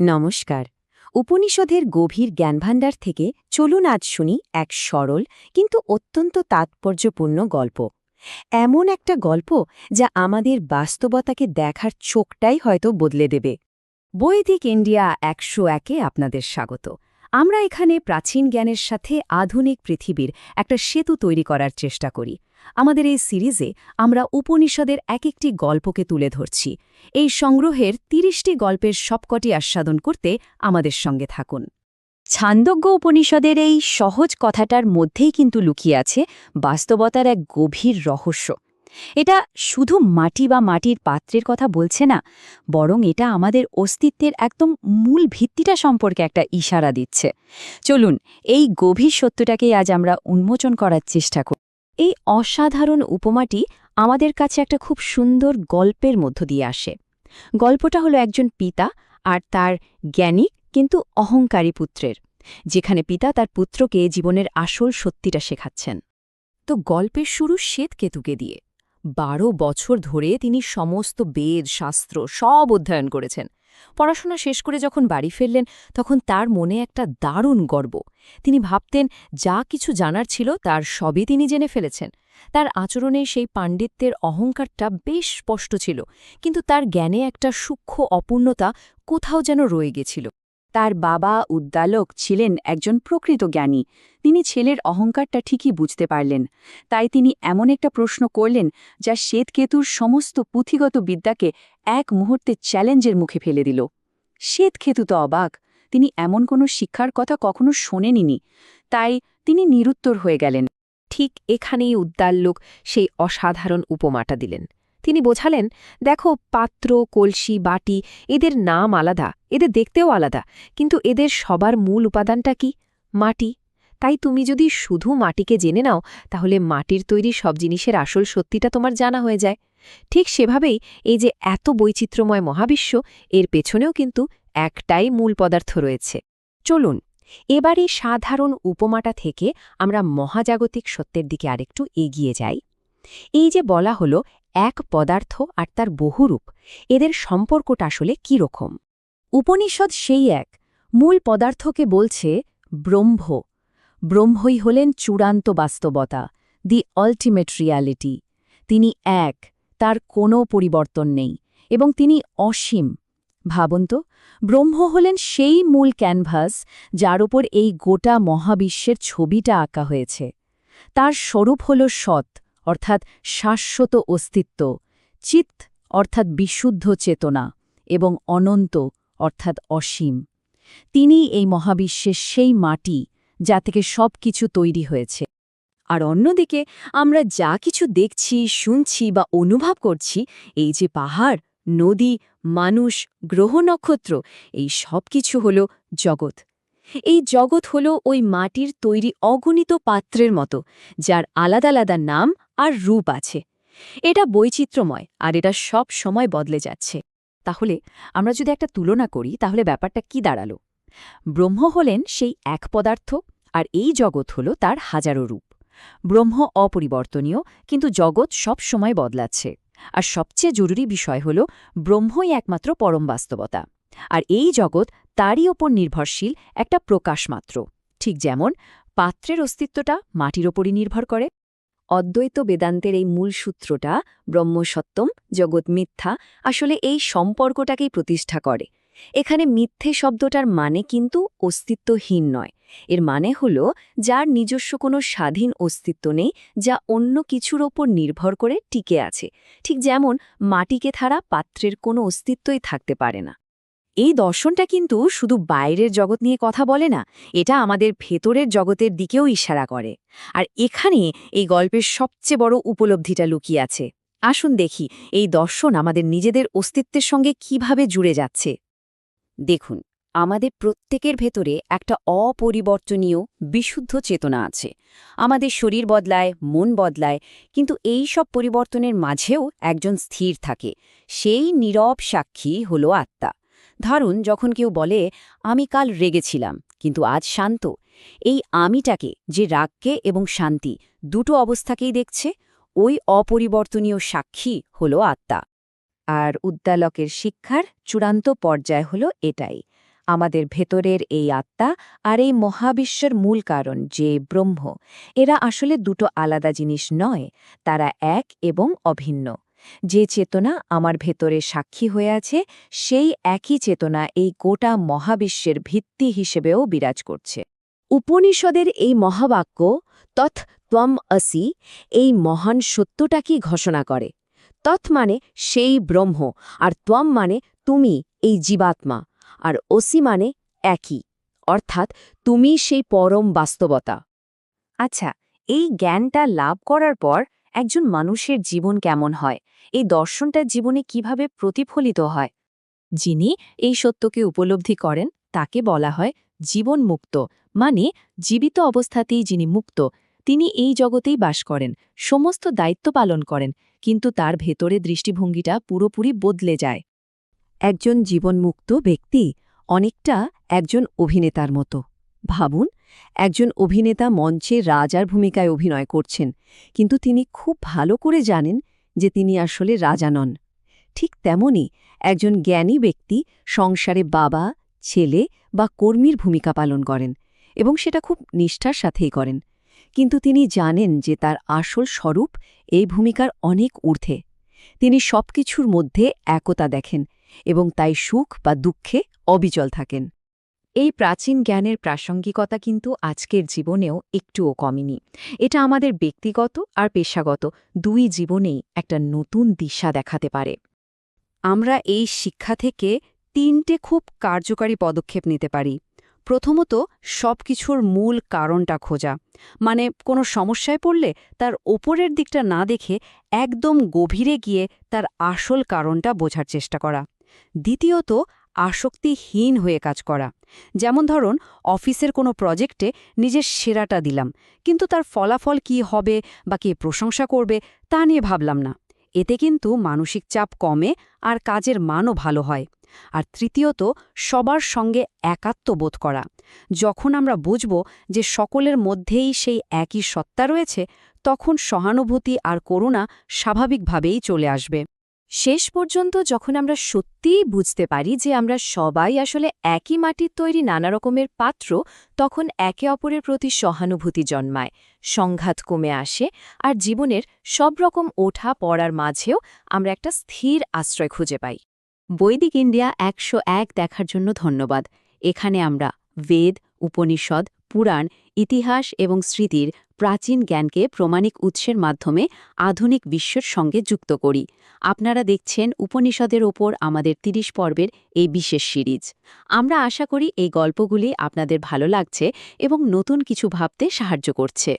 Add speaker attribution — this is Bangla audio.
Speaker 1: নমস্কার। উপনিষদের গভীর জ্ঞানভাণ্ডার থেকে চলুন আজ শুনি এক সরল কিন্তু অত্যন্ত তাৎপর্যপূর্ণ গল্প। এমন একটা গল্প যা আমাদের বাস্তবতাকে দেখার চোখটাই হয়তো বদলে দেবে। বৈদিক ইন্ডিয়া একশো একে আপনাদের স্বাগত। আমরা এখানে প্রাচীন জ্ঞানের সাথে আধুনিক পৃথিবীর একটা সেতু তৈরি করার চেষ্টা করি। আমাদের এই সিরিজে আমরা উপনিষদের এক একটি গল্পকে তুলে ধরছি। এই সংগ্রহের তিরিশটি গল্পের সবকটি আস্বাদন করতে আমাদের সঙ্গে থাকুন। ছান্দজ্ঞ উপনিষদের এই সহজ কথাটার মধ্যেই কিন্তু লুকিয়ে আছে বাস্তবতার এক গভীর রহস্য। এটা শুধু মাটি বা মাটির পাত্রের কথা বলছে না, বরং এটা আমাদের অস্তিত্বের একদম মূল ভিত্তিটা সম্পর্কে একটা ইশারা দিচ্ছে। চলুন, এই গভীর সত্যটাকেই আজ আমরা উন্মোচন করার চেষ্টা করি। এই অসাধারণ উপমাটি আমাদের কাছে একটা খুব সুন্দর গল্পের মধ্য দিয়ে আসে। গল্পটা হলো একজন পিতা আর তার জ্ঞানী কিন্তু অহংকারী পুত্রের, যেখানে পিতা তার পুত্রকে জীবনের আসল সত্যিটা শেখাচ্ছেন। তো গল্পের শুরু শ্বেতকেতুকে দিয়ে। বারো বছর ধরে তিনি সমস্ত বেদ, শাস্ত্র সব অধ্যয়ন করেছেন। পড়াশোনা শেষ করে যখন বাড়ি ফিরলেন, তখন তার মনে একটা দারুণ গর্ব। তিনি ভাবতেন, যা কিছু জানার ছিল তার সবই তিনি জেনে ফেলেছেন। তার আচরণে সেই পাণ্ডিত্যের অহংকারটা বেশ স্পষ্ট ছিল, কিন্তু তার জ্ঞানে একটা সূক্ষ্ম অপূর্ণতা কোথাও যেন রয়ে গেছিল। তার বাবা উদ্দালক ছিলেন একজন প্রকৃত জ্ঞানী। তিনি ছেলের অহংকারটা ঠিকই বুঝতে পারলেন। তাই তিনি এমন একটা প্রশ্ন করলেন, যা শ্বেতকেতুর সমস্ত পুঁথিগত বিদ্যাকে এক মুহূর্তে চ্যালেঞ্জের মুখে ফেলে দিল। শ্বেতকেতু তো অবাক, তিনি এমন কোনো শিক্ষার কথা কখনো শোনেনি তাই তিনি নিরুত্তর হয়ে গেলেন। ঠিক এখানেই উদ্দাল্লোক সেই অসাধারণ উপমাটা দিলেন। তিনি বোঝালেন, দেখো, পাত্র, কলসি, বাটি, এদের নাম আলাদা, এদের দেখতেও আলাদা, কিন্তু এদের সবার মূল উপাদানটা কি? মাটি। তাই তুমি যদি শুধু মাটিকে জেনে নাও, তাহলে মাটির তৈরি সব জিনিসের আসল সত্যিটা তোমার জানা হয়ে যায়। ঠিক সেভাবেই এই যে এত বৈচিত্র্যময় মহাবিশ্ব, এর পেছনেও কিন্তু একটাই মূল পদার্থ রয়েছে। চলুন, এবার সাধারণ উপমাটা থেকে আমরা মহাজাগতিক সত্যের দিকে আরেকটু এগিয়ে যাই। এই যে বলা হলো এক পদার্থ আর তার বহুরূপ। এদের সম্পর্কটা আসলে কী রকম উপনিষদ সেই এক। মূল পদার্থকে বলছে ব্রহ্ম। ব্রহ্মই হলেন চূড়ান্ত বাস্তবতা দি আল্টিমেট রিয়ালিটি তিনি এক, তার কোনো পরিবর্তন নেই, এবং তিনি অসীম। ভাবুন তো, ব্রহ্ম হলেন সেই মূল ক্যানভাস যার উপর এই গোটা মহাবিশ্বের ছবিটা আঁকা হয়েছে। তার স্বরূপ হল সৎ। অর্থাৎ শাশ্বত অস্তিত্ব চিত অর্থাৎ বিশুদ্ধ চেতনা এবং অনন্ত অর্থাৎ অসীম। তিনি এই মহাবিশ্বের সেই মাটি যা থেকে সব কিছু তৈরি হয়েছে। আর অন্যদিকে আমরা যা কিছু দেখছি, শুনছি বা অনুভব করছি, এই যে পাহাড়, নদী, মানুষ, গ্রহ নক্ষত্র, এই সব কিছু হল জগৎ। এই জগৎ হল ওই মাটির তৈরি অগণিত পাত্রের মতো, যার আলাদা আলাদা নাম আর রূপ আছে। এটা বৈচিত্র্যময় আর এটা সব সময় বদলে যাচ্ছে। তাহলে আমরা যদি একটা তুলনা করি, তাহলে ব্যাপারটা কি দাঁড়াল? ব্রহ্ম হলেন সেই এক পদার্থ আর এই জগৎ হল তার হাজারো রূপ। ব্রহ্ম অপরিবর্তনীয়, কিন্তু জগৎ সব সময় বদলাচ্ছে। আর সবচেয়ে জরুরি বিষয় হল, ব্রহ্মই একমাত্র পরম বাস্তবতা। আর এই জগৎ তারই ওপর নির্ভরশীল একটা প্রকাশ মাত্র। ঠিক যেমন, পাত্রের অস্তিত্বটা মাটির ওপরই নির্ভর করে। অদ্বৈত বেদান্তের এই মূল সূত্রটা ব্রহ্মসত্তম জগৎ মিথ্যা আসলে এই সম্পর্কটাকেই প্রতিষ্ঠা করে। এখানে মিথ্যে শব্দটার মানে কিন্তু অস্তিত্বহীন নয়। এর মানে হল, যার নিজস্ব কোনো স্বাধীন অস্তিত্ব নেই, যা অন্য কিছুর ওপর নির্ভর করে টিকে আছে। ঠিক যেমন, মাটিকে ছাড়া পাত্রের কোনো অস্তিত্বই থাকতে পারে না। এই দর্শনটা কিন্তু শুধু বাইরের জগৎ নিয়ে কথা বলে না, এটা আমাদের ভেতরের জগতের দিকেও ইশারা করে। আর এখানে এই গল্পের সবচেয়ে বড় উপলব্ধিটা লুকিয়ে আছে। আসুন দেখি, এই দর্শন আমাদের নিজেদের অস্তিত্বের সঙ্গে কীভাবে জুড়ে যাচ্ছে। দেখুন, আমাদের প্রত্যেকের ভেতরে একটা অপরিবর্তনীয়, বিশুদ্ধ চেতনা আছে। আমাদের শরীর বদলায়, মন বদলায়, কিন্তু এই সব পরিবর্তনের মাঝেও একজন স্থির থাকে। সেই নীরব সাক্ষী হল আত্মা। ধরুন, যখন কেউ বলে, আমি কাল রেগেছিলাম, কিন্তু আজ শান্ত। এই আমিটাকে যে রাগকে এবং শান্তি দুটো অবস্থাকেই দেখছে, ওই অপরিবর্তনীয় সাক্ষী হল আত্মা। আর উদ্দালকের শিক্ষার চূড়ান্ত পর্যায় হল এটাই। আমাদের ভেতরের এই আত্মা আর এই মহাবিশ্বের মূল কারণ যে ব্রহ্ম, এরা আসলে দুটো আলাদা জিনিস নয়, তারা এক এবং অভিন্ন। যে চেতনা আমার ভেতরে সাক্ষী হয়ে আছে, সেই একই চেতনা এই গোটা মহাবিশ্বের ভিত্তি হিসেবেও বিরাজ করছে। উপনিষদের এই মহাবাক্য তথ ত্বম আসি, এই মহান সত্যটাকেই ঘোষণা করে? তৎ মানে সেই ব্রহ্ম, আর ত্বম মানে তুমি, এই জীবাত্মা, আর অসি মানে একই, অর্থাৎ তুমি সেই পরম বাস্তবতা। আচ্ছা এই জ্ঞানটা লাভ করার পর একজন মানুষের জীবন কেমন হয়? এই দর্শনটা জীবনে কীভাবে প্রতিফলিত হয়? যিনি এই সত্যকে উপলব্ধি করেন, তাকে বলা হয় জীবন মুক্ত মানে জীবিত অবস্থাতেই যিনি মুক্ত। তিনি এই জগতেই বাস করেন, সমস্ত দায়িত্ব পালন করেন, কিন্তু তার ভেতরে দৃষ্টিভঙ্গিটা পুরোপুরি বদলে যায়। একজন জীবনমুক্ত ব্যক্তি অনেকটা একজন অভিনেতার মতো। ভাবুন একজন অভিনেতা মঞ্চে রাজার ভূমিকায় অভিনয় করছেন, কিন্তু তিনি খুব ভালো করে জানেন যে তিনি আসলে রাজা নন। ঠিক তেমনি একজন জ্ঞানী ব্যক্তি সংসারে বাবা, ছেলে বা কর্মীর ভূমিকা পালন করেন এবং সেটা খুব নিষ্ঠার সাথেই করেন। কিন্তু তিনি জানেন যে তার আসল স্বরূপ এই ভূমিকার অনেক ঊর্ধ্বে। তিনি সবকিছুর মধ্যে একতা দেখেন এবং তাই সুখ বা দুঃখে অবিচল থাকেন। এই প্রাচীন জ্ঞানের প্রাসঙ্গিকতা কিন্তু আজকের জীবনেও একটুও কমেনি। এটা আমাদের ব্যক্তিগত আর পেশাগত দুই জীবনেই একটা নতুন দিশা দেখাতে পারে। আমরা এই শিক্ষা থেকে তিনটে খুব কার্যকারী পদক্ষেপ নিতে পারি। প্রথমত, সবকিছুর মূল কারণটা খোঁজা। মানে কোনো সমস্যায় পড়লে তার ওপরের দিকটা না দেখে একদম গভীরে গিয়ে তার আসল কারণটা বোঝার চেষ্টা করা। দ্বিতীয়ত আসক্তিহীন হয়ে কাজ করা। যেমন ধরুন, অফিসের কোনো প্রজেক্টে নিজের সেরাটা দিলাম, কিন্তু তার ফলাফল কি হবে বা কে প্রশংসা করবে তা নিয়ে ভাবলাম না। এতে কিন্তু মানসিক চাপ কমে আর কাজের মানও ভালো হয়। আর তৃতীয়ত, সবার সঙ্গে একাত্ম বোধ করা। যখন আমরা বুঝব যে সকলের মধ্যেই সেই একই সত্তা রয়েছে, তখন সহানুভূতি আর করুণা স্বাভাবিকভাবেই চলে আসবে। শেষ পর্যন্ত যখন আমরা সত্যিই বুঝতে পারি যে আমরা সবাই আসলে একই মাটির তৈরি নানা রকমের পাত্র, তখন একে অপরের প্রতি সহানুভূতি জন্মায়, সংঘাত কমে আসে আর জীবনের সব রকম ওঠা পড়ার মাঝেও আমরা একটা স্থির আশ্রয় খুঁজে পাই। বৈদিক ইন্ডিয়া একশো এক দেখার জন্য ধন্যবাদ। এখানে আমরা বেদ, উপনিষদ, পুরাণ ইতিহাস এবং স্মৃতির প্রাচীন জ্ঞানকে প্রমাণিক উৎসের মাধ্যমে আধুনিক বিশ্বের সঙ্গে যুক্ত করি। আপনারা দেখছেন উপনিষদের ওপর আমাদের ৩০ পর্বের এই বিশেষ সিরিজ। আমরা আশা করি এই গল্পগুলি আপনাদের ভালো লাগছে এবং নতুন কিছু ভাবতে সাহায্য করছে।